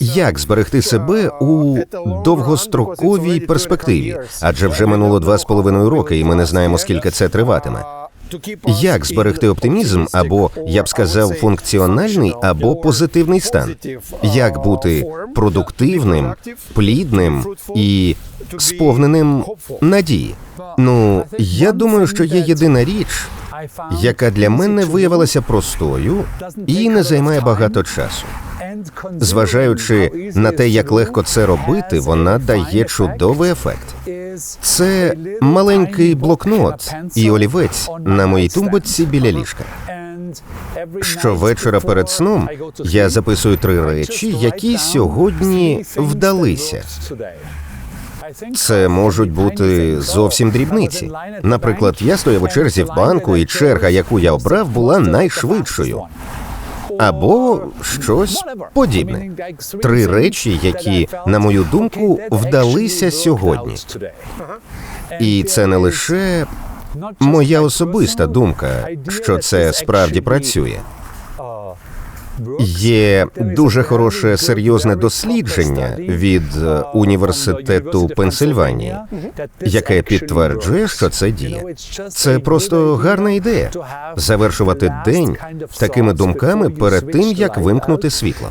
Як зберегти себе у довгостроковій перспективі? Адже вже минуло два з половиною роки, і ми не знаємо, скільки це триватиме. Як зберегти оптимізм або я б сказав функціональний або позитивний стан? Як бути продуктивним, плідним і сповненим надії? Ну, я думаю, що є єдина річ, яка для мене виявилася простою і не займає багато часу. Зважаючи на те, як легко це робити, вона дає чудовий ефект. Це маленький блокнот і олівець на моїй тумбочці біля ліжка. Щовечора перед сном я записую три речі, які сьогодні вдалися. Це можуть бути зовсім дрібниці. Наприклад, я стояв у черзі в банку, і черга, яку я обрав, була найшвидшою. Або щось подібне. Три речі, які, на мою думку, вдалися сьогодні. І це не лише моя особиста думка, що це справді працює. Є дуже хороше серйозне дослідження від е, університету Пенсильванії, яке підтверджує, що це діє. Це просто гарна ідея завершувати день такими думками перед тим, як вимкнути світло.